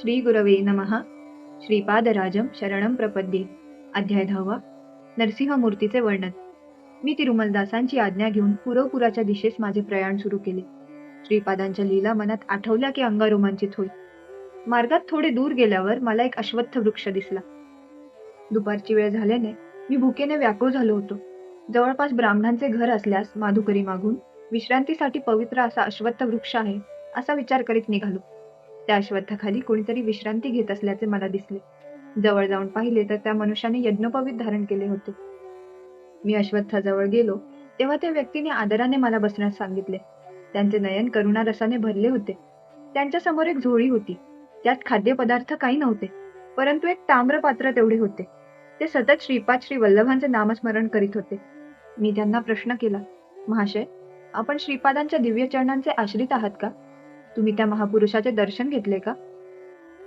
श्री गुरवे नमः. श्रीपादराजम शरणम प्रपद्ये. अध्याय दहावा. नरसिंहमूर्तीचे वर्णन. मी तिरुमलदासांची आज्ञा घेऊन पुरवपुराच्या दिशेस माझे प्रयाण सुरू केले. श्रीपादांच्या लीला मनात आठवल्या की अंगारोमांचित होईल मार्गात थोडे दूर गेल्यावर मला एक अश्वत्थ वृक्ष दिसला. दुपारची वेळ झाल्याने मी भुकेने व्याकुळ झालो होतो. जवळपास ब्राह्मणांचे घर असल्यास माधुकरी मागून विश्रांतीसाठी पवित्र असा अश्वत्थ वृक्ष आहे असा विचार करीत निघालो. त्या अश्वत्थाखाली कोणीतरी विश्रांती घेत असल्याचे मला दिसले. जवळ जाऊन पाहिले तर त्या मनुष्याने यज्ञोपवीत धारण केले होते. मी अश्वत्थाजवळ गेलो तेव्हा त्या व्यक्तीने आदराने मला बसण्यास सांगितले. त्यांचे नयन करुणा रसाने भरले होते. त्यांच्यासमोर एक झोळी होती. त्यात खाद्यपदार्थ काही नव्हते परंतु एक ताम्र पात्र तेवढे होते. ते सतत श्रीपाद श्री वल्लभांचे नामस्मरण करीत होते. मी त्यांना प्रश्न केला महाशय आपण श्रीपादांच्या दिव्य चरणांचे आश्रित आहात का? तुम्ही त्या महापुरुषाचे दर्शन घेतले का?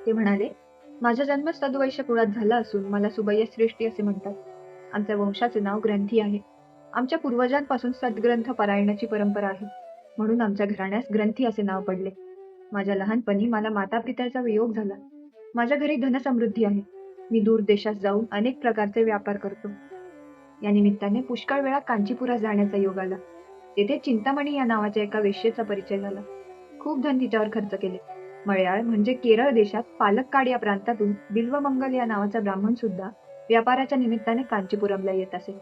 ते म्हणाले माझा जन्म सद्वैश्य कुळात झाला असून मला सुबय्य श्रेष्ठी असे म्हणतात. आमच्या वंशाचे नाव ग्रंथी आहे. आमच्या पूर्वजांपासून सद्ग्रंथ पारायणाची परंपरा आहे. म्हणून आमच्या घराण्यास ग्रंथी असे नाव पडले. माझ्या लहानपणी मला माता पित्याचा वियोग झाला. माझ्या घरी धनसमृद्धी आहे. मी दूर देशात जाऊन अनेक प्रकारचे व्यापार करतो. या निमित्ताने पुष्कळ वेळा कांचीपुरात जाण्याचा योग आला. तेथे चिंतामणी या नावाच्या एका वेश्येचा परिचय झाला. खूप धन तिच्यावर खर्च केले. मळ्याळ म्हणजे केरळ देशात पालक्काड या प्रांतातून बिल्वमंगल या नावाचा ब्राह्मण सुद्धा व्यापाराच्या निमित्ताने कांचीपुरमला येत असे.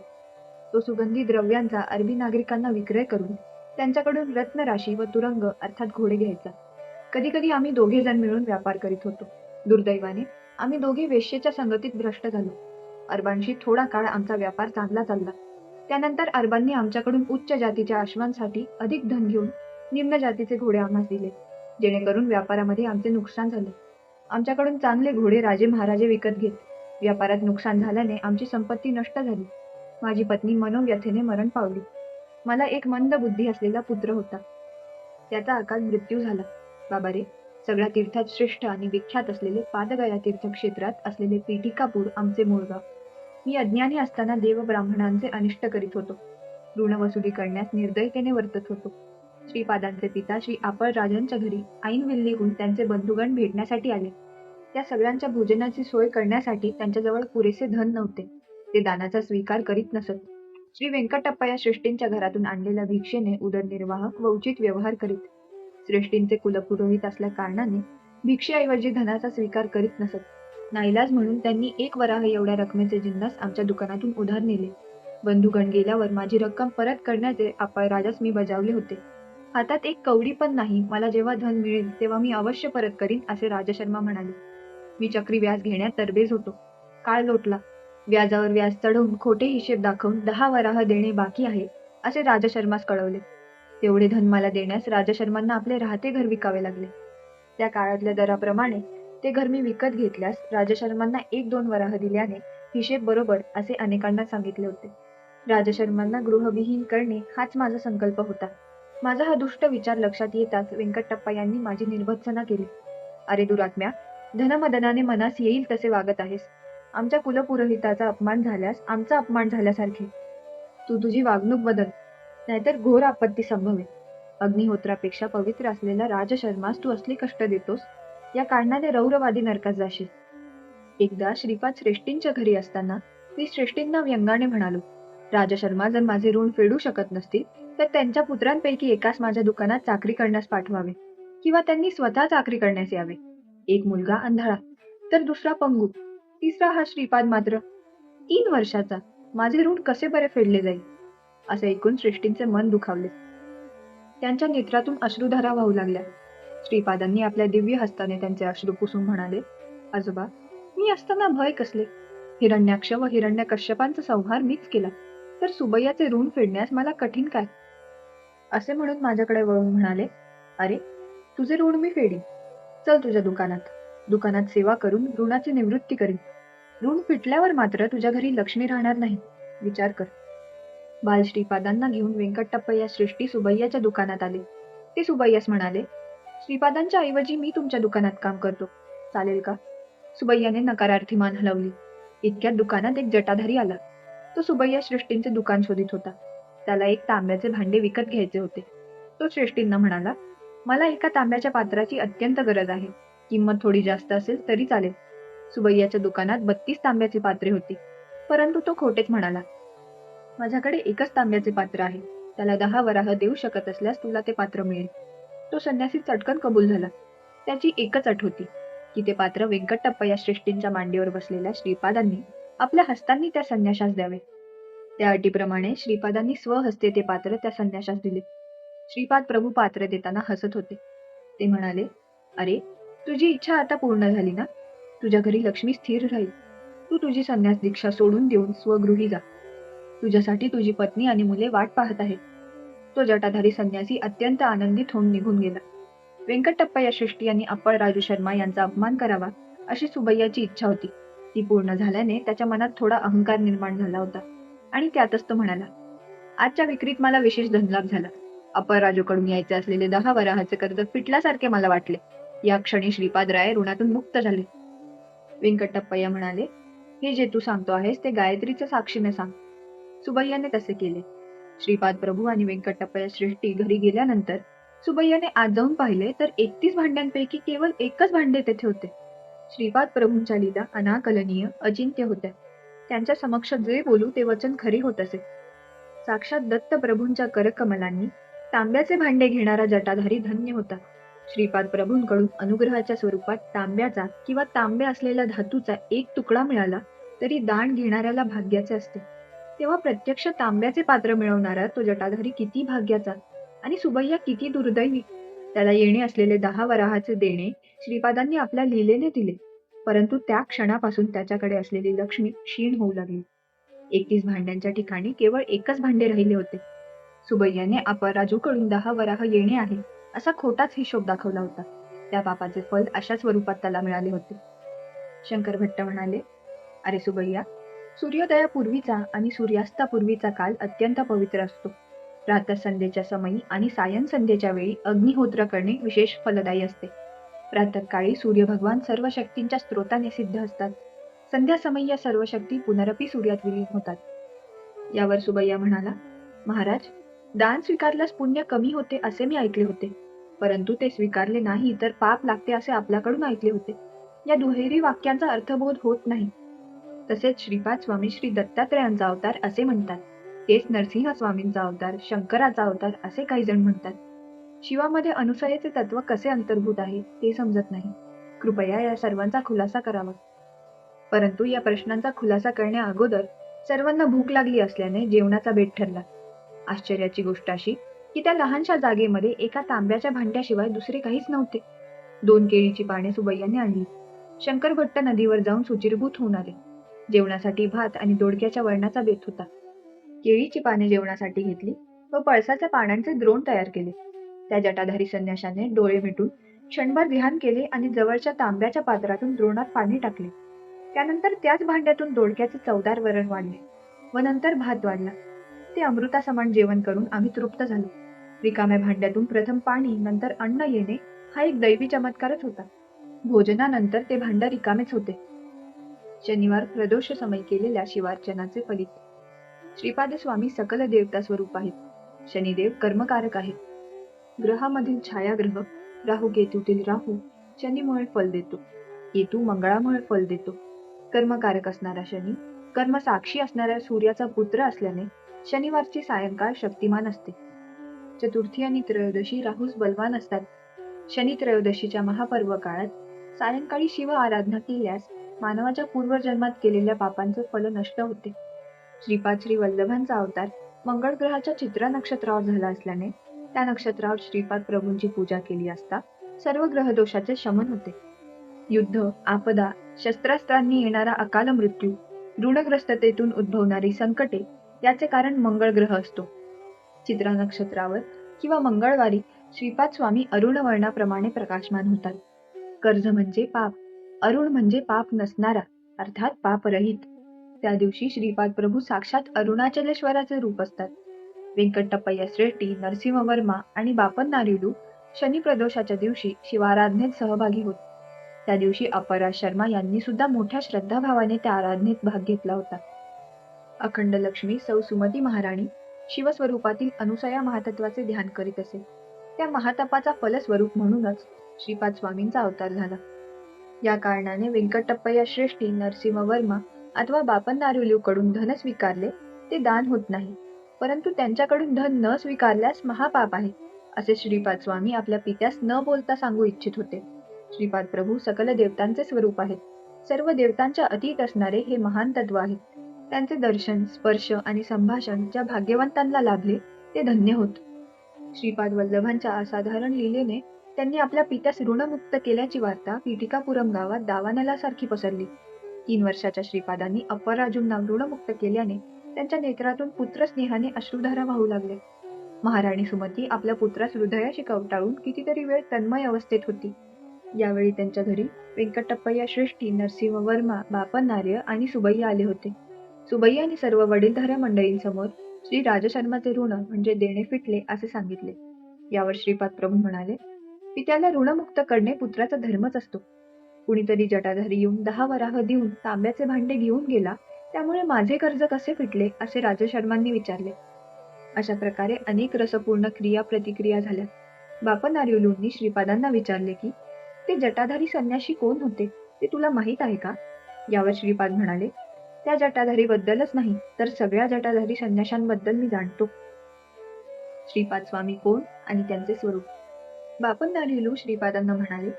तो सुगंधी द्रव्यांचा अरबी नागरिकांना विक्रय करून त्यांच्याकडून रत्नराशी व तुरंग अर्थात घोडे घ्यायचा. कधी कधी आम्ही दोघे जण मिळून व्यापार करीत होतो. दुर्दैवाने आम्ही दोघे वेश्येच्या संगतीत भ्रष्ट झालो. अरबांशी थोडा काळ आमचा व्यापार चांगला चालला. त्यानंतर अरबांनी आमच्याकडून उच्च जातीच्या अश्वांसाठी अधिक धन घेऊन निम्न जातीचे घोडे आम्हाला दिले. जेणेकरून व्यापारामध्ये आमचे नुकसान झाले. आमच्याकडून चांगले घोडे राजे महाराजे विकत घेत. व्यापारात नुकसान झाल्याने आमची संपत्ती नष्ट झाली. माझी पत्नी मनोव्यथेने मरण पावली. मला एक मंद बुद्धी असलेला पुत्र होता. त्याचा अकाल मृत्यू झाला. बाबा रे सगळ्या तीर्थात श्रेष्ठ आणि विख्यात असलेले पादगया तीर्थक्षेत्रात असलेले पीठिकापूर आमचे मूळ गाव. मी अज्ञानी असताना देव ब्राह्मणांचे अनिष्ट करीत होतो. ऋण वसुली करण्यास निर्दयतेने वर्तत होतो. श्रीपादांचे पिता श्री आपळ राजांच्या घरी ऐन विल्लीहून त्यांचे बंधुगण भेटण्यासाठी आले. त्या सगळ्यांच्या भोजनाची सोय करण्यासाठी त्यांच्याजवळ पुरेसे धन नव्हते. ते दानाचा स्वीकार करीत नसत. श्री व्यंकटप्पा या श्रेष्ठींच्या घरातून आणलेल्या भिक्षेने उदरनिर्वाह व उचित व्यवहार करीत. श्रेष्ठींचे कुलपुरोहित असल्या कारणाने भिक्षेऐवजी धनाचा स्वीकार करीत नसत. नाईलाज म्हणून त्यांनी एक वराह एवढ्या रकमेचे जिन्नस आमच्या दुकानातून उधार नेले. बंधुगण गेल्यावर माझी रक्कम परत करण्याचे आपण राजास मी बजावले होते. हातात एक कवडी पण नाही. मला जेव्हा धन मिळेल तेव्हा मी अवश्य परत करीन असे राजशर्मा म्हणाले. मी चक्री व्याज घेण्यात तरबेज होतो. काळ लोटला. व्याजावर व्याज चढवून खोटे हिशेब दाखवून दहा वराह देणे बाकी आहे असे राजशर्मास कळवले. तेवढे धन मला देण्यास राजशर्मांना आपले राहते घर विकावे लागले. त्या काळातल्या दराप्रमाणे ते घर मी विकत घेतल्यास राजशर्मांना एक दोन वराह दिल्याने हिशेब बरोबर असे अनेकांना सांगितले होते. राजशर्मांना गृहविहीन करणे हाच माझा संकल्प होता. माझा हा दुष्ट विचार लक्षात येताच व्यंकटप्पा यांनी माझी निर्भत्सना केली. अरे दुरात्म्या धनमदनाने मनास येईल तसे वागत आहेस. आमच्या कुलपुरोहिताचा अपमान झाल्यास आमचा अपमान झाल्यासारखे. तू तुझी वागणूक बदल नाहीतर घोर आपत्ती संभवेल. अग्निहोत्रापेक्षा पवित्र असलेला राजशर्मास तू असली कष्ट देतोस या कारणाने रौरवादी नरकात जाशील. एकदा श्रीपाद श्रेष्ठींच्या घरी असताना मी श्रेष्ठींना व्यंगाने म्हणालो राजशर्मा जर माझे ऋण फेडू शकत नसतील तर त्यांच्या पुत्रांपैकी एकास माझ्या दुकानात चाकरी करण्यास पाठवावे किंवा त्यांनी स्वतः चाकरी करण्यास यावे. एक मुलगा अंधळा तर दुसरा पंगू तिसरा हा श्रीपाद मात्र. तीन वर्षाचा माझे ऋण कसे बरे फेडले जाईल? असे ऐकून श्रेष्ठींचे मन दुखावले. त्यांच्या नेत्रातून अश्रुधारा वाहू लागल्या. श्रीपादांनी आपल्या दिव्य हस्ताने त्यांचे अश्रू पुसून म्हणाले आजोबा मी असताना भय कसले? हिरण्याक्ष व हिरण्य कश्यपांचा संहार मीच केला. तर सुबैयाचे ऋण फेडण्यास मला कठीण काय? असे म्हणून माझ्याकडे वळून म्हणाले अरे तुझे ऋण मी फेडीन. चल तुझ्या दुकानात. दुकानात सेवा करून ऋणाची निवृत्ती करीन. ऋण फिटल्यावर मात्र तुझ्या घरी लक्ष्मी राहणार नाही. विचार कर. बाल श्रीपादांना घेऊन व्यंकटप्पा या सृष्टी सुबैयाच्या दुकानात आले. ते सुबैयास म्हणाले श्रीपादांच्या ऐवजी मी तुमच्या दुकानात काम करतो. चालेल का? सुबैयाने नकारार्थी मान हलवली. इतक्यात दुकानात एक जटाधारी आला. तो सुबैया सृष्टींचे दुकान शोधित होता. त्याला एक तांब्याचे भांडे विकत घ्यायचे होते. तो श्रेष्ठींना म्हणाला मला एका तांब्याच्या पात्राची अत्यंत गरज आहे. किंमत थोडी जास्त असेल तरी चालेल. सुबैयाच्या दुकानात बत्तीस तांब्याची पात्रे होती. परंतु तो खोटेच म्हणाला माझ्याकडे एकच तांब्याचे पात्र आहे. त्याला दहा वराह देऊ शकत असल्यास तुला ते पात्र मिळेल. तो संन्यासी चटकन कबूल झाला. त्याची एकच अट होती की ते पात्र व्यंकटप्पा या श्रेष्ठींच्या मांडीवर बसलेल्या श्रीपादांनी आपल्या हस्तांनी त्या संन्याशास द्यावे. त्या अटीप्रमाणे श्रीपादांनी स्वहस्ते ते पात्र त्या संन्याशास दिले. श्रीपाद प्रभू पात्र देताना हसत होते. ते म्हणाले अरे तुझी इच्छा आता पूर्ण झाली ना? तुझ्या घरी लक्ष्मी स्थिर राहील. तू तुझी संन्यास दीक्षा सोडून देऊन स्वगृही जा. तुझ्यासाठी तुझी पत्नी आणि मुले वाट पाहत आहेत. तो जटाधारी संन्यासी अत्यंत आनंदित होऊन निघून गेला. व्यंकटप्पा या सृष्टी यांनी अप्पळ राजू शर्मा यांचा अपमान करावा अशी सुबैयाची इच्छा होती. ती पूर्ण झाल्याने त्याच्या मनात थोडा अहंकार निर्माण झाला होता. आणि त्यातच तो म्हणाला आजच्या विक्रीत मला विशेष धनलाभ झाला. अपर राजूकडून यायचे असलेले दहा वराहाचे कर्ज फिटल्यासारखे मला वाटले. या क्षणी श्रीपाद राय ऋणातून मुक्त झाले. व्यंकटप्पय्या म्हणाले हे जे तू सांगतो आहेस ते गायत्रीच्या साक्षीने सांग. सुबैयाने तसे केले. श्रीपाद प्रभू आणि व्यंकटप्पया श्रेष्ठी घरी गेल्यानंतर सुबैयाने आज जाऊन पाहिले तर एकतीस भांड्यांपैकी केवळ एकच भांडे तेथे होते. श्रीपाद प्रभूंच्या लीला अनाकलनीय अजिंक्य होत्या. त्यांच्या समक्ष जे बोलू ते वचन खरी होत असे. साक्षात दत्त प्रभूंच्या करकमलांनी तांब्याचे भांडे घेणारा जटाधारी धन्य होता. श्रीपाद प्रभूंकडून अनुग्रहाच्या स्वरूपात तांब्याचा किंवा तांबे असलेल्या धातूचा एक तुकडा मिळाला तरी दान घेणाऱ्याला भाग्याचे असते. तेव्हा प्रत्यक्ष तांब्याचे पात्र मिळवणारा तो जटाधारी किती भाग्याचा आणि सुबैया किती दुर्दैवी. त्याला येणे असलेले दहा वराहाचे देणे श्रीपादांनी आपल्या लीलेने दिले. परंतु त्या क्षणापासून त्याच्याकडे असलेली लक्ष्मी क्षीण होऊ लागली. एकतीस भांड्यांच्या ठिकाणी केवळ एकच भांडे राहिले होते. सुबैयाने अपराजूकडून दहा वराह येणे आहे असा खोटाच हिशोब दाखवला होता. त्या पापाचे फल अशा स्वरूपात त्याला मिळाले होते. शंकर भट्ट म्हणाले अरे सुबैया सूर्योदयापूर्वीचा आणि सूर्यास्तापूर्वीचा काल अत्यंत पवित्र असतो. प्रातःसंध्येच्या समयी आणि सायन संध्येच्या वेळी अग्निहोत्र करणे विशेष फलदायी असते. प्रातःकाळी सूर्य भगवान सर्व शक्तींच्या स्रोताने सिद्ध असतात. संध्यासमयी या सर्व शक्ती पुनरपी सूर्यात विलीन होतात. यावर सुबैया म्हणाला महाराज दान स्वीकारल्यास पुण्य कमी होते असे मी ऐकले होते. परंतु ते स्वीकारले नाही तर पाप लागते असे आपल्याकडून ऐकले होते. या दुहेरी वाक्यांचा अर्थबोध होत नाही. तसेच श्रीपाद स्वामी श्री दत्तात्रयांचा अवतार असे म्हणतात. तेच नरसिंह स्वामींचा अवतार शंकराचा अवतार असे काही जण म्हणतात. शिवामध्ये अनुसयेचे तत्व कसे अंतर्भूत आहे ते समजत नाही. कृपया या सर्वांचा खुलासा करावा. परंतु या प्रश्नांचा खुलासा करण्या अगोदर सर्वांना भूक लागली असल्याने जेवणाचा बेट ठरला. आश्चर्याची गोष्ट अशी की त्या लहानशा जागेमध्ये एका तांब्याच्या भांड्याशिवाय दुसरे काहीच नव्हते. दोन केळीची पाने सुबैयाने आणली. शंकर भट्ट नदीवर जाऊन सुचिरभूत होऊन आले. जेवणासाठी भात आणि दोडक्याच्या वळणाचा बेत होता. केळीची पाने जेवणासाठी घेतली व पळसाच्या पानांचे द्रोण तयार केले. त्या जटाधारी संन्याशाने डोळे मिटून क्षणभर ध्यान केले आणि जवळच्या तांब्याच्या पात्रातून द्रोणात पाणी टाकले. त्यानंतर त्याच भांड्यातून दोडक्याचे चवदार वरण वाढले व नंतर भात वाढला. ते अमृतासमान जेवण करून आम्ही तृप्त झालो. रिकाम्या भांड्यातून प्रथम पाणी नंतर अन्न येणे हा एक दैवी चमत्कारच होता. भोजनानंतर ते भांड रिकामेच होते. शनिवार प्रदोष समय केलेल्या शिवार्चनाचे फलित. श्रीपाद स्वामी सकल देवता स्वरूप आहेत. शनिदेव कर्मकारक आहेत. ग्रहामधील छायाग्रह राहू केतूतील राहू शनीमुळे फल देतो. केतू मंगळामुळे फल देतो. कर्मकारक असणारा शनी कर्मसाक्षी असणाऱ्या सूर्याचा पुत्र असल्याने शनिवारची सायंकाळ शक्तिमान असते. चतुर्थी आणि त्रयोदशी राहूस बलवान असतात. शनी त्रयोदशीच्या महापर्व काळात सायंकाळी शिव आराधना केल्यास मानवाच्या पूर्वजन्मात केलेल्या पापांचे फल नष्ट होते. श्रीपाद श्री वल्लभांचा अवतार मंगळ ग्रहाच्या चित्रा नक्षत्रावर झाला असल्याने त्या नक्षत्रावर श्रीपाद प्रभूंची पूजा केली असता सर्व ग्रहदोषाचे शमन होते. युद्ध आपदा शस्त्रास्त्रांनी येणारा अकाल मृत्यू ऋणग्रस्ततेतून उद्भवणारी संकटे याचे कारण मंगळ ग्रह असतो. चित्रा नक्षत्रावर किंवा मंगळवारी श्रीपाद स्वामी अरुण वर्णाप्रमाणे प्रकाशमान होतात. कर्ज म्हणजे पाप अरुण म्हणजे पाप नसणारा अर्थात पापरहित. त्या दिवशी श्रीपाद प्रभू साक्षात अरुणाचलेश्वराचे रूप असतात. व्यंकटप्पय्या श्रेष्ठी नरसिंह वर्मा आणि बापन नारिडू शनी प्रदोषाच्या दिवशी शिवाराधनेत सहभागी होत. त्या दिवशी अपराज शर्मा यांनी सुद्धा मोठ्या श्रद्धाभावाने त्या आराधनेत भाग घेतला होता. अखंड लक्ष्मी सौ सुमती महाराणी शिवस्वरूपातील अनुसया महातत्वाचे ध्यान करीत असे. त्या महातपाचा फलस्वरूप म्हणूनच श्रीपाद स्वामींचा अवतार झाला. या कारणाने व्यंकटप्पय्या श्रेष्ठी नरसिंह वर्मा अथवा बापनकडून धन स्वीकारले ते दान होत नाही. परंतु त्यांच्याकडून धन न स्वीकारल्यास महापाप आहे असे श्रीपाद स्वामी आपल्या पित्यास न बोलता सांगू इच्छित होते. श्रीपाद प्रभू सकल देवतांचे स्वरूप आहेत. सर्व देवतांच्या अतीत असणारे हे महान तत्व आहे त्यांचे दर्शन स्पर्श आणि संभाषण ज्या भाग्यवंतांना लाभले ते धन्य होत. श्रीपाद वल्लभांच्या असाधारण लीलेने त्यांनी आपल्या पित्यास ऋणमुक्त केल्याची वार्ता पीठिकापुरम गावात दावानलासारखी पसरली. तीन वर्षाच्या श्रीपादांनी अप्पराजूंना ऋणमुक्त केल्याने त्यांच्या नेत्रातून पुत्रस्नेहाने अश्रुधारा वाहू लागले. महाराणी सुमती आपल्या पुत्रास हृदयाशी कवटाळून कितीतरी वेळ तन्मय अवस्थेत होती. यावेळी त्यांच्या घरी व्यंकटप्पय्या श्रेष्ठी नरसिंह वर्मा बापन नार्य आणि सुबैया आले होते. सुबैया आणि सर्व वडीलधाऱ्या मंडळींसमोर श्री राजशर्माचे ऋण म्हणजे देणे फिटले असे सांगितले. यावर श्रीपाद प्रभू म्हणाले पित्याला ऋणमुक्त करणे पुत्राचा धर्मच असतो. कुणीतरी जटाधारी येऊन दहा वराह देऊन तांब्याचे भांडे घेऊन गेला त्यामुळे माझे कर्ज कसे फिटले असे राजशर्मांनी विचारले. अशा प्रकारे अनेक रसपूर्ण क्रिया प्रतिक्रिया झाल्या. बापन आर्युलूंनी श्रीपादांना विचारले की ते जटाधारी संन्याशी कोण होते? ते तुला माहीत आहे का? यावर श्रीपाद म्हणाले त्या जटाधारीबद्दलच नाही तर सगळ्या जटाधारी संन्याशांबद्दल मी जाणतो. श्रीपाद स्वामी कोण आणि त्यांचे स्वरूप? बापन नारिलू श्रीपादांना म्हणाले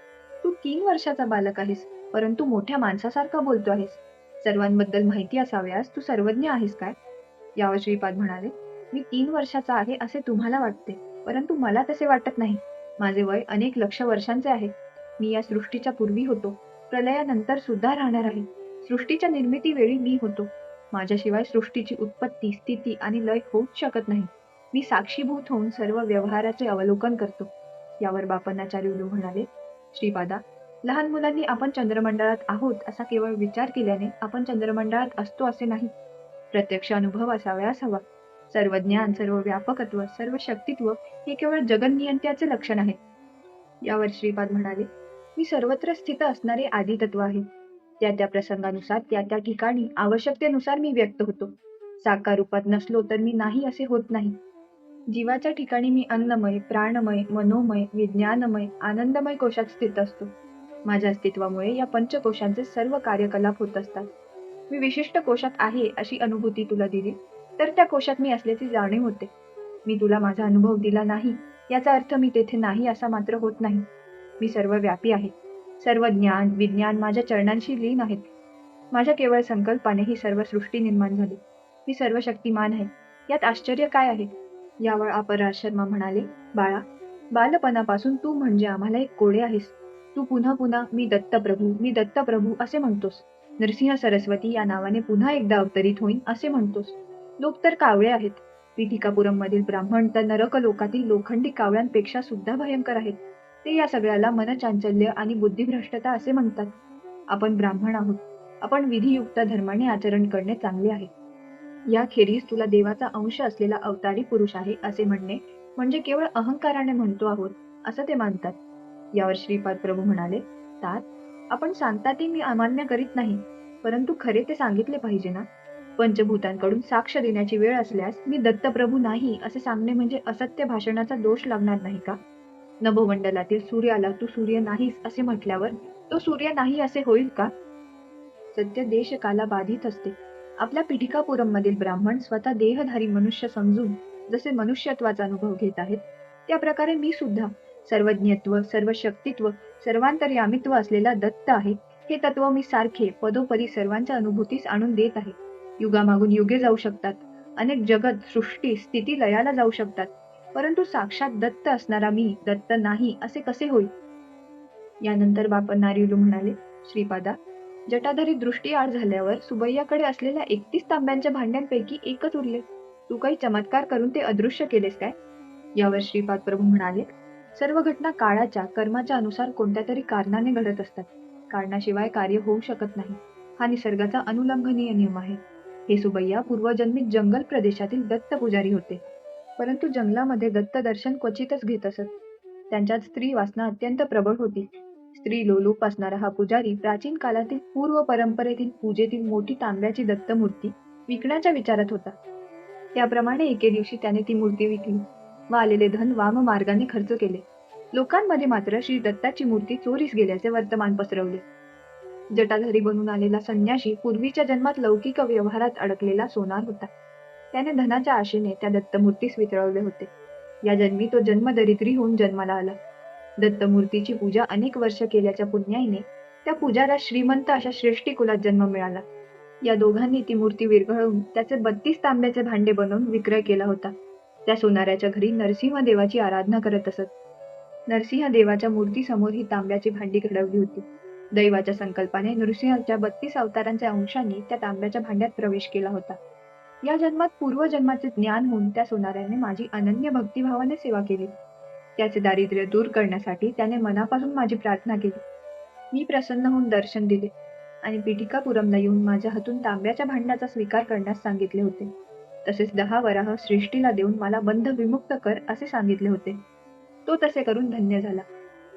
तू तीन वर्षाचा बालक आहेस परंतु मोठ्या माणसासारखा बोलतो आहेस सर्वांबद्दल माहिती असाव्यास तू सर्वज्ञ आहेस काय? यावर श्रीपाद म्हणाले मी तीन वर्षाचा आहे असे तुम्हाला वाटते परंतु मला तसे वाटत नाही. माझे वय अनेक लक्ष वर्षांचे आहे. मी या सृष्टीच्या पूर्वी होतो. प्रलयानंतर सुद्धा राहणार आहे. सृष्टीच्या निर्मिती वेळी मी होतो. माझ्याशिवाय सृष्टीची उत्पत्ती स्थिती आणि लय होऊच शकत नाही. मी साक्षीभूत होऊन सर्व व्यवहाराचे अवलोकन करतो. यावर बापन्नाचार्य म्हणाले श्रीपादा लहान मुलांनी आपण चंद्रमंडळात आहोत असा केवळ विचार केल्याने आपण चंद्रमंडळात असतो असे नाही. प्रत्यक्ष अनुभव असावयास हवा. सर्व ज्ञान सर्व व्यापकत्व सर्व शक्तित्व हे केवळ जगनियंत्याचे लक्षण आहे यावर श्रीपाद म्हणाले मी सर्वत्र स्थित असणारे आदितत्व आहे. त्या त्या प्रसंगानुसार त्या त्या ठिकाणी आवश्यकतेनुसार मी व्यक्त होतो. साकार रूपात नसलो तर मी नाही असे होत नाही. जीवाच्या ठिकाणी मी अन्नमय प्राणमय मनोमय विज्ञानमय आनंदमय कोशात स्थित असतो. माझ्या अस्तित्वामुळे या पंचकोशांचे सर्व कार्यकलाप होत असतात. मी विशिष्ट कोशात आहे अशी अनुभूती तुला दिली तर त्या कोशात मी असल्याची जाणीव होते. मी तुला माझा अनुभव दिला नाही याचा अर्थ मी तेथे नाही असा मात्र होत नाही. मी सर्व व्यापी आहे. सर्व ज्ञान विज्ञान माझ्या चरणांशी लीन आहेत. माझ्या केवळ संकल्पाने ही सर्व सृष्टी निर्माण झाली. मी सर्व शक्तिमान आहे. यात आश्चर्य काय आहे? यावर अपराज शर्मा म्हणाले बाळा बालपणापासून तू म्हणजे आम्हाला एक कोडे आहेस. तू पुन्हा पुन्हा मी दत्तप्रभू मी दत्तप्रभू असे म्हणतोस. नरसिंह सरस्वती या नावाने पुन्हा एकदा अवतरित होईन असे म्हणतोस. लोक तर कावळे आहेत. पीठिकापुरम मधील ब्राह्मण तर नरक लोकातील लोखंडी कावळ्यांपेक्षा सुद्धा भयंकर आहेत. ते या सगळ्याला मनचांचल्य आणि बुद्धिभ्रष्टता असे म्हणतात. आपण ब्राह्मण आहोत. आपण विधियुक्त धर्माने आचरण करणे चांगले आहे. याखेरीज तुला देवाचा अंश असलेला अवतारी पुरुष आहे असे म्हणणे म्हणजे केवळ अहंकाराने म्हणतो आहोत असं ते मानतात. यावर श्रीपाद प्रभू म्हणाले तात आपण सांगता ते मी अमान्य करीत नाही परंतु खरे ते सांगितले पाहिजे ना. पंचभूतांकडून साक्ष देण्याची वेळ असल्यास मी दत्तप्रभू नाही असे सांगणे म्हणजे असत्य भाषणाचा दोष लागणार नाही का? नभोमंडलातील सूर्याला तू सूर्य नाहीस असे म्हटल्यावर तो सूर्य नाही असे होईल का? सत्य देशकाला बाधित असते. आपल्या पिठिकापुरम मधील ब्राह्मण स्वतः देहधारी मनुष्य समजून जसे मनुष्यत्वाचा अनुभव घेत आहेत त्या प्रकारे मी सुद्धा सर्वज्ञत्व सर्व शक्तित्व सर्वांतर्यामित्व असलेला दत्त आहे. हे तत्व मी सारखे पदोपदी सर्वांच्या अनुभूतीस आणून देत आहे. युगामागून युगे जाऊ शकतात. अनेक जगत सृष्टी स्थिती लयाला जाऊ शकतात. परंतु साक्षात दत्त असणारा मी दत्त नाही असे कसे होईल? यानंतर बापन नारिलू म्हणाले श्रीपादा जटाधरी दृष्टी आड झाल्यावर सुबैयाकडे असलेल्या एकतीस तांब्यांच्या भांड्यांपैकी एकच उरले. तू काही चमत्कार करून ते अदृश्य केलेस काय? यावर श्रीपाद प्रभू म्हणाले सर्व घटना काळाच्या कर्माच्या अनुसार कोणत्या तरी कारणाने घडत असतात. कारणाशिवाय कार्य होऊ शकत नाही. हा निसर्गाचा अनुलंघनीय नियम आहे. हे सुबैया पूर्वजन्मीत जंगल प्रदेशातील दत्त पुजारी होते. परंतु जंगलामध्ये दत्त दर्शन क्वचितच घेत असत. त्यांच्यात स्त्री वासना अत्यंत प्रबळ होती. स्त्री लोलूप असणारा हा पुजारी प्राचीन काळातील पूर्व परंपरेतील पूजेतील मोठी तांब्याची दत्त मूर्ती विकण्याच्या विचारात होता. त्याप्रमाणे एके दिवशी त्याने ती मूर्ती विकली. व आलेले धन वाम मार्गाने खर्च केले. लोकांमध्ये मात्र श्री दत्ताची मूर्ती चोरीस गेल्याचे वर्तमान पसरवले. जटाधारी बनून आलेला संन्याशी पूर्वीच्या जन्मात लौकिक व्यवहारात अडकलेला सोनार होता. त्याने धनाच्या आशेने त्या दत्तमूर्तीस वितळवले होते. या जन्मी तो जन्मदरिद्री होऊन जन्माला आला. दत्तमूर्तीची पूजा अनेक वर्ष केल्याच्या पुण्याईने त्या पुजाऱ्या श्रीमंत अशा श्रेष्ठी कुलात जन्म मिळाला. या दोघांनी ती मूर्ती विरघळवून त्याचे बत्तीस तांब्याचे भांडे बनवून विक्रय केला होता. त्या सोनाऱ्याच्या घरी नरसिंह देवाची आराधना करत असत. नरसिंह देवाच्या मूर्तीसमोर ही तांब्याची भांडी घडवली होती. दैवाच्या संकल्पाने नृसिंहाच्या बत्तीस अवतारांच्या अंशांनी त्या तांब्याच्या भांड्यात प्रवेश केला होता. या जन्मात पूर्वजन्माचे ज्ञान होऊन त्या सोनाऱ्याने माझी अनन्य भक्तिभावाने सेवा केली. त्याचे दारिद्र्य दूर करण्यासाठी त्याने मनापासून माझी प्रार्थना केली. मी प्रसन्न होऊन दर्शन दिले आणि पीठिकापुरमला येऊन माझ्या हातून तांब्याच्या भांड्याचा स्वीकार करण्यास सांगितले होते. तसेच दहा वराह सृष्टीला देऊन मला बंध विमुक्त कर असे सांगितले होते. तो तसे करून धन्य झाला.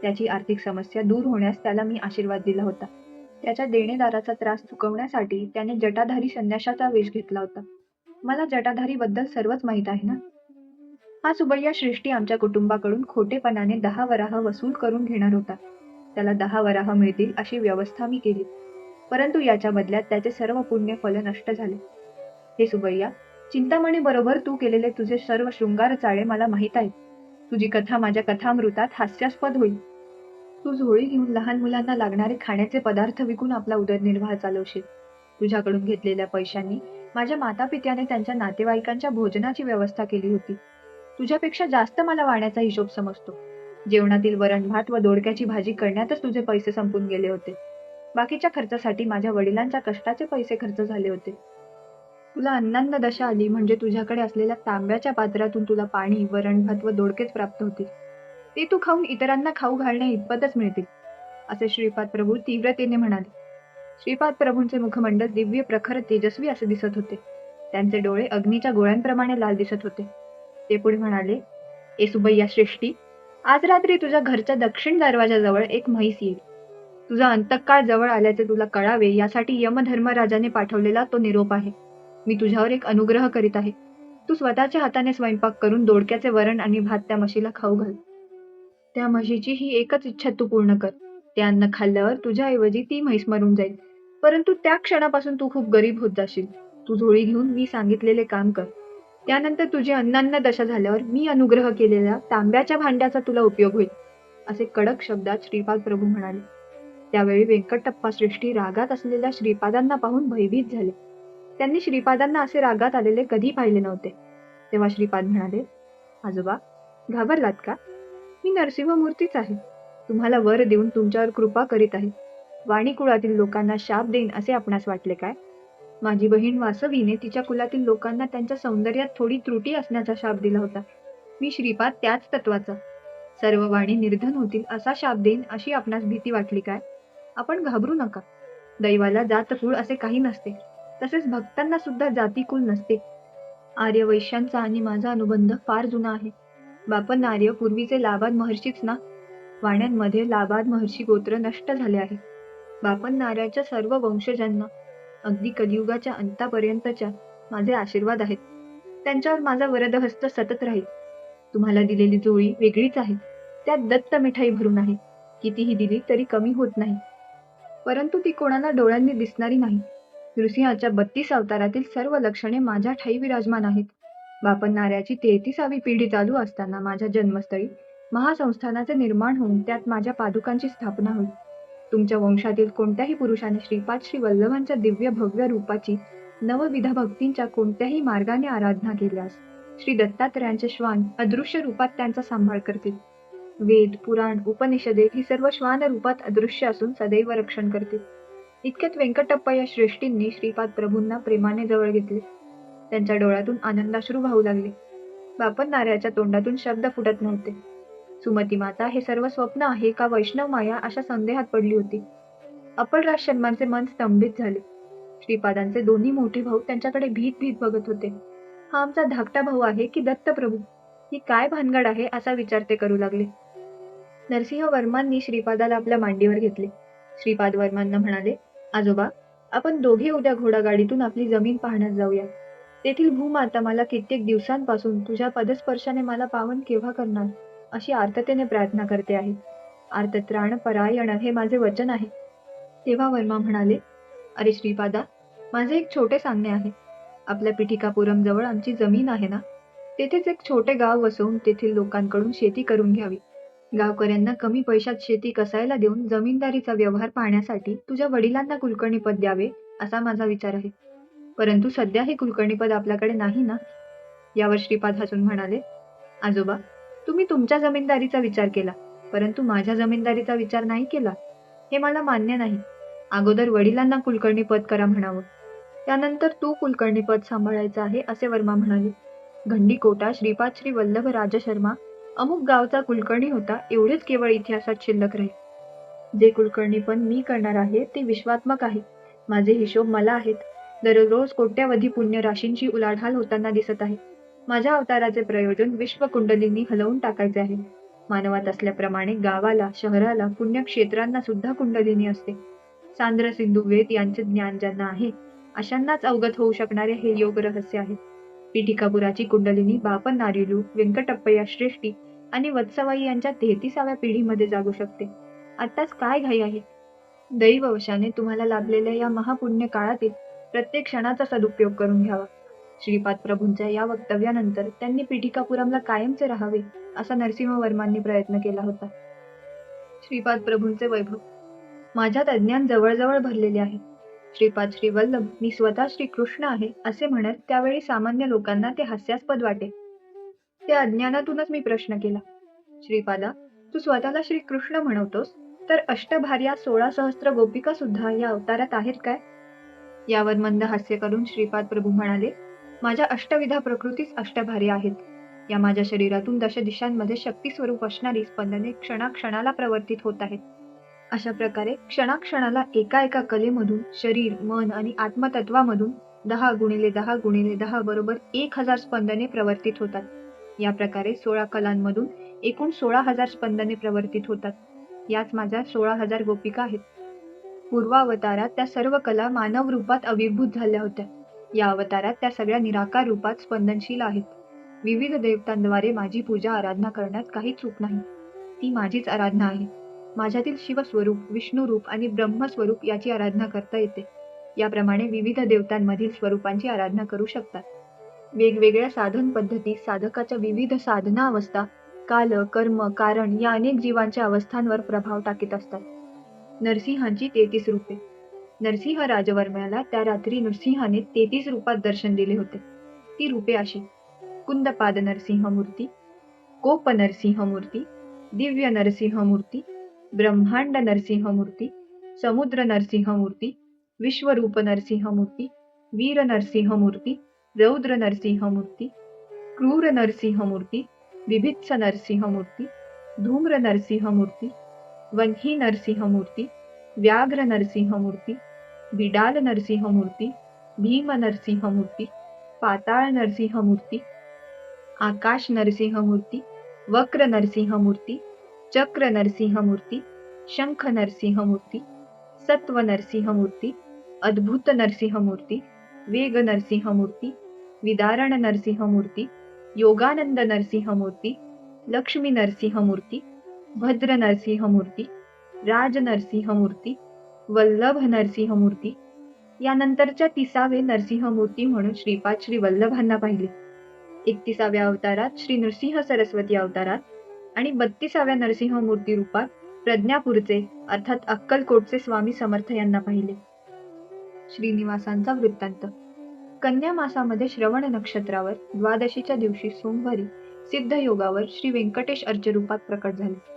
त्याची आर्थिक समस्या दूर होण्यास त्याला मी आशीर्वाद दिला होता. त्याच्या देणेदाराचा त्रास चुकवण्यासाठी त्याने जटाधारी संन्याशाचा वेश घेतला होता. मला जटाधारी बद्दल सर्वच माहीत आहे ना? हा सुबैया सृष्टी आमच्या कुटुंबाकडून खोटेपणाने दहा वराह वसूल करून घेणार होता. त्याला दहा वराह मिळतील अशी व्यवस्था मी केली. परंतु याच्या बदल्यात त्याचे सर्व पुण्य फल नष्ट झाले. हे सुबैया चिंतामणी बरोबर तू केलेले तुझे सर्व शृंगार चाळे मला माहीत आहेत. तुझी कथा माझ्या कथामृतात हास्यास्पद होईल. तू झोळी घेऊन लहान मुलांना लागणारे खाण्याचे पदार्थ विकून आपला उदरनिर्वाह चालवशील. तुझ्याकडून घेतलेल्या पैशांनी माझ्या मातापित्याने त्यांच्या नातेवाईकांच्या भोजनाची व्यवस्था केली होती. तुझ्यापेक्षा जास्त मला वाण्याचा हिशोब समजतो. जेवणातील वरण भात व दोडक्याची भाजी करण्यातच तुझे पैसे संपून गेले होते. बाकीच्या खर्चासाठी माझ्या वडिलांच्या कष्टाचे पैसे खर्च झाले होते. तुला अन्नान्न दशा आली म्हणजे तुझ्याकडे असलेल्या तांब्याच्या पात्रातून तुला पाणी वरण भात व दोडकेच प्राप्त होतील. ते तू खाऊन इतरांना खाऊ घालणे इतपतच मिळतील असे श्रीपाद प्रभू तीव्रतेने म्हणाले. श्रीपाद प्रभूंचे मुखमंडल दिव्य प्रखर तेजस्वी असे दिसत होते. त्यांचे डोळे अग्नीच्या गोळ्यांप्रमाणे लाल दिसत होते. ते पुढे म्हणाले ए सुबैया श्रेष्ठी आज रात्री तुझ्या घरच्या दक्षिण दरवाजाजवळ एक म्हैस येईल. तुझा अंतकाळ जवळ आल्याचे तुला कळावे यासाठी यमधर्मराजाने पाठवलेला तो निरोप आहे. मी तुझ्यावर एक अनुग्रह करीत आहे. तू स्वतःच्या हाताने स्वयंपाक करून दोडक्याचे वरण आणि भात त्या म्हशीला खाऊ घाल. त्या म्हशीची ही एकच इच्छा तू पूर्ण कर. ते अन्न खाल्ल्यावर तुझ्याऐवजी ती म्हैस मरून जाईल. परंतु त्या क्षणापासून तू खूप गरीब होत जाशील. तू झोळी घेऊन मी सांगितलेले काम कर. त्यानंतर तुझी अन्नान्न दशा झाल्यावर मी अनुग्रह केलेल्या तांब्याच्या भांड्याचा तुला उपयोग होईल असे कडक शब्दात श्रीपाद प्रभू म्हणाले. त्यावेळी व्यंकटप्पा सृष्टी रागात असलेल्या श्रीपादांना पाहून भयभीत झाले. त्यांनी श्रीपादांना असे रागात आलेले कधी पाहिले नव्हते. तेव्हा श्रीपाद म्हणाले आजोबा घाबरलात का? मी नरसिंहमूर्तीच आहे. तुम्हाला वर देऊन तुमच्यावर कृपा करीत आहे. वाणी कुळातील लोकांना शाप देईन असे आपणास वाटले काय? माझी बहीण वासवीने तिच्या कुलातील लोकांना त्यांच्या सौंदर्यात थोडी त्रुटी असण्याचा शाप दिला होता. मी श्रीपाद त्याच तत्वाचा. सर्व वाणी निर्धन होतील असा शाप देईन अशी आपणास भीती वाटली काय? आपण घाबरू नका. दैवाला जात कुळ असे काही नसते. तसेच भक्तांना सुद्धा जातीकुल नसते. आर्य वैश्यांचा आणि माझा अनुबंध फार जुना आहे. बापन आर्य पूर्वीचे लाबाद महर्षीच ना? वाण्यांमध्ये लाबाद महर्षी गोत्र नष्ट झाले आहे. बापन नार्याच्या सर्व वंशजांना अगदी कलियुगाच्या अंतापर्यंतच्या माझे आशीर्वाद आहेत. त्यांच्यावर माझा वरदहस्त सतत राहील. तुम्हाला दिलेली जोळी वेगळीच आहे. त्यात दत्त मिठाई भरून आहे. कितीही दिली तरी कमी होत नाही. परंतु ती कोणाला डोळ्यांनी दिसणारी नाही. नृसिंहाच्या बत्तीस अवतारातील सर्व लक्षणे माझ्या ठाई विराजमान आहेत. वापरणाऱ्याची तेहतीसावी पिढी चालू असताना माझ्या जन्मस्थळी महासंस्थानाचे निर्माण होऊन त्यात माझ्या पादुकांची स्थापना होईल. तुमच्या वंशातील कोणत्याही पुरुषाने श्रीपाद श्री वल्लभांच्या दिव्य भव्य रूपाची नवविध भक्तींच्या कोणत्याही मार्गाने आराधना केल्यास श्री दत्तात्रयांचे श्वान अदृश्य रूपात त्यांचा सांभाळ करतील. वेद पुराण उपनिषदे ही सर्व श्वान रूपात अदृश्य असून सदैव रक्षण करतील. इतक्यात व्यंकटप्पा या श्रेष्ठींनी श्रीपाद प्रभूंना प्रेमाने जवळ घेतले. त्यांच्या डोळ्यातून आनंदाश्रू वाहू लागले. बापन नाऱ्याच्या तोंडातून शब्द फुटत नव्हते. सुमती माता हे सर्व स्वप्न आहे का वैष्णव माया अशा संदेहात पडली होती? अपलराज शर्मांचे मन स्तंभित झाले. श्रीपादांचे दोन्ही मोठे भाऊ त्यांच्याकडे भीत भीत बघत होते. हा आमचा धाकटा भाऊ आहे की दत्त प्रभू? ही काय भानगड आहे असा विचार ते करू लागले. नरसिंह वर्मांनी श्रीपादाला आपल्या मांडीवर घेतले. श्रीपाद वर्मांना म्हणाले आजोबा आपण दोघे उद्या घोडागाडीतून आपली जमीन पाहण्यात जाऊया. तेथील भूमाता मला कित्येक दिवसांपासून तुझ्या पदस्पर्शाने मला पावन केव्हा करणार अशी आर्ततेने प्रार्थना करते आहे. आर्तत्राण परायण हे माझे वचन आहे. तेव्हा वर्मा म्हणाले अरे श्रीपादा माझे एक छोटे सांगणे आहे. आपल्या पिठिकापुरम जवळ आमची जमीन आहे ना? तेथेच एक छोटे गाव वसवून तेथील लोकांकडून शेती करून घ्यावी. गावकऱ्यांना कमी पैशात शेती कसायला देऊन जमीनदारीचा व्यवहार पाहण्यासाठी तुझ्या वडिलांना कुलकर्णीपद द्यावे असा माझा विचार आहे. परंतु सध्या हे कुलकर्णीपद आपल्याकडे नाही ना? यावर श्रीपाद हसून म्हणाले आजोबा तुम्ही तुमच्या जमीनदारीचा विचार केला परंतु माझ्या जमीनदारीचा विचार नाही केला हे मला मान्य नाही. अगोदर वडिलांना कुलकर्णी पद करा म्हणावं. त्यानंतर तू कुलकर्णी पद सांभाळायचं आहे असे वर्मा म्हणाले. घंडीकोटा श्रीपाद श्री वल्लभ राजशर्मा अमुक गावचा कुलकर्णी होता एवढेच केवळ इतिहासात शिल्लक राहील. जे कुलकर्णी पण मी करणार आहे ते विश्वात्मक आहे. माझे हिशोब मला आहेत. दररोज कोट्यावधी पुण्य राशींची उलाढाल होताना दिसत आहे. माझ्या अवताराचे प्रयोजन विश्वकुंडलींनी हलवून टाकायचे आहे. मानवात असल्याप्रमाणे गावाला शहराला पुण्यक्षेत्रांना सुद्धा कुंडलिनी असते. सांद्र सिंधू वेद यांचे ज्ञान ज्यांना आहे अशांनाच अवगत होऊ शकणारे हे योग रहस्य आहे. पीठिकापुराची कुंडलिनी बापन नारिलू व्यंकटप्पया श्रेष्ठी आणि वत्सवाई यांच्या तेहतीसाव्या पिढीमध्ये जागू शकते. आत्ताच काय घाई आहे? दैववशाने तुम्हाला लाभलेल्या या महापुण्य काळातील प्रत्येक क्षणाचा सदुपयोग करून घ्यावा. श्रीपाद प्रभूंच्या या वक्तव्यानंतर त्यांनी पीठिकापुरमला कायमचे राहावे असा नरसिंह वर्मांनी प्रयत्न केला होता. श्रीपाद प्रभूंचे वैभव. माझ्यात अज्ञान जवळजवळ भरलेले आहे. श्रीपाद श्री वल्लभ मी स्वतः श्री कृष्ण आहे असे म्हणत त्यावेळी सामान्य लोकांना ते हास्यास्पद वाटे. त्या अज्ञानातूनच मी प्रश्न केला. श्रीपादा तू स्वतःला श्री कृष्ण म्हणवतोस? तर अष्टभार्या सोळा सहस्त्र गोपिका सुद्धा या अवतारात आहेत काय? यावर मंद हास्य करून श्रीपाद प्रभू म्हणाले माझ्या अष्टविधा प्रकृतीच अष्टभार्या आहेत. या माझ्या शरीरातून दश दिशांमध्ये शक्ती स्वरूप असणारी स्पंदने क्षणाक्षणाला प्रवर्तित होत आहेत. अशा प्रकारे क्षणाक्षणाला एका एका कलेमधून शरीर मन आणि आत्मतत्वामधून दहा गुणिले दहा गुणिले दहा बरोबर एक हजार स्पंदने प्रवर्तित होतात. या प्रकारे सोळा कलांमधून एकूण सोळा हजार स्पंदने प्रवर्तित होतात. याच माझ्या सोळा हजार गोपिका आहेत. पूर्वावतारात त्या सर्व कला मानव रूपात अविर्भूत झाल्या होत्या. या अवतारात त्या सगळ्या निराकार रूपात स्पंदनशील आहेत. विविध देवतांद्वारे माझी पूजा आराधना करण्यात काही चूक नाही. ती माझीच आराधना आहे. माझ्यातील शिवस्वरूप विष्णुरूप आणि ब्रह्मस्वरूप याची आराधना करता येते. याप्रमाणे विविध देवतांमधील स्वरूपांची आराधना करू शकतात. वेगवेगळ्या साधन पद्धती साधकाच्या विविध साधना अवस्था काल कर्म कारण या अनेक जीवांच्या अवस्थांवर प्रभाव टाकीत असतात. नरसिंहांची तेहतीस रूपे. नरसिंह राजवर्म्याला त्या रात्री नरसिंहाने तेहतीस रूपात दर्शन दिले होते. ती रूपे अशी. कुंदपाद नरसिंह मूर्ती कोप नरसिंह मूर्ती दिव्य नरसिंह मूर्ती ब्रह्मांड नरसिंह मूर्ती समुद्र नरसिंह मूर्ती विश्वरूप नरसिंह मूर्ती वीर नरसिंह मूर्ती रौद्र नरसिंह मूर्ती क्रूर नरसिंह मूर्ती बिभित्स नरसिंह मूर्ती धूम्र नरसिंह मूर्ती वन्ही नरसिंह मूर्ती व्याघ्र नरसिंह मूर्ती बिडाल नरसिंह मूर्ती भीम नरसिंह मूर्ती पाताळ नरसिंह मूर्ती आकाश नरसिंह मूर्ती वक्र नरसिंह मूर्ती चक्र नरसिंह मूर्ती शंख नरसिंह मूर्ती सत्व नरसिंह मूर्ती अद्भुत नरसिंह मूर्ती वेग नरसिंह मूर्ती विदारण नरसिंह मूर्ती योगानंद नरसिंह मूर्ती लक्ष्मी नरसिंहमूर्ती भद्र नरसिंह मूर्ती राज नरसिंहमूर्ती वल्लभ नरसिंह मूर्ती यानंतरच्या तिसावे नरसिंह मूर्ती म्हणून श्रीपाद श्री वल्लभांना पाहिले. एकतिसाव्या अवतारात श्री नृसिंह सरस्वती अवतारात आणि बत्तीसाव्या नरसिंह मूर्ती रूपात प्रज्ञापूरचे अर्थात अक्कलकोटचे स्वामी समर्थ यांना पाहिले. श्रीनिवासांचा वृत्तांत. कन्या मासामध्ये श्रवण नक्षत्रावर द्वादशीच्या दिवशी सोमवारी सिद्ध योगावर श्री व्यंकटेश अर्चरूपात प्रकट झाले.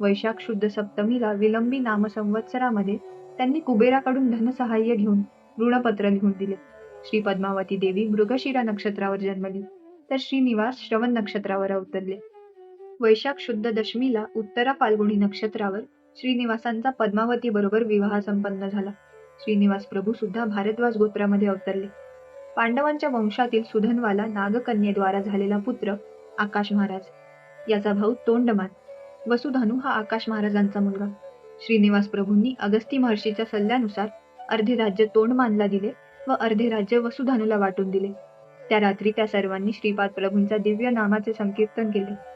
वैशाख शुद्ध सप्तमीला विलंबी नामसंवत्सरामध्ये त्यांनी कुबेराकडून धनसहाय्य घेऊन ऋणपत्र लिहून दिले. श्री पद्मावती देवी मृगशिरा नक्षत्रावर जन्मली. तर श्रीनिवास श्रवण नक्षत्रावर अवतरले. वैशाख शुद्ध दशमीला उत्तरा फाल्गुनी नक्षत्रावर श्रीनिवासांचा पद्मावती बरोबर विवाह संपन्न झाला. श्रीनिवास प्रभू सुद्धा भारद्वाज गोत्रामध्ये अवतरले. पांडवांच्या वंशातील सुधनवाला नागकन्येद्वारा झालेला पुत्र आकाश महाराज. याचा भाऊ तोंडमान. वसुधानू हा आकाश महाराजांचा मुलगा. श्रीनिवास प्रभूंनी अगस्ती महर्षीच्या सल्ल्यानुसार अर्धे राज्य तोंडमानला दिले व अर्धे राज्य वसुधानूला वाटून दिले. त्या रात्री त्या सर्वांनी श्रीपाद प्रभूंच्या दिव्य नामाचे संकीर्तन केले.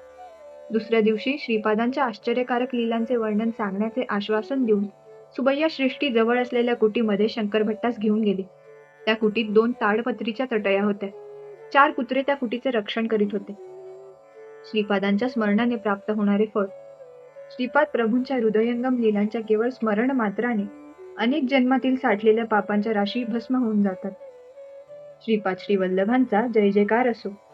दुसऱ्या दिवशी श्रीपादांच्या आश्चर्यकारक लीलांचे वर्णन सांगण्याचे आश्वासन देऊन सुबैया सृष्टी जवळ असलेल्या कुटीमध्ये शंकर भट्टास घेऊन गेली. त्या कुटीत दोन ताडपत्रीच्या चटया होत्या. चार कुत्रे त्या कुटीचे रक्षण करीत होते. श्रीपादांच्या स्मरणाने प्राप्त होणारे फळ. श्रीपाद प्रभूंच्या हृदयंगम लीलांच्या केवळ स्मरण मात्राने अनेक जन्मातील साठलेल्या पापांच्या राशी भस्म होऊन जातात. श्रीपाद श्रीवल्लभांचा जय जयकार असो.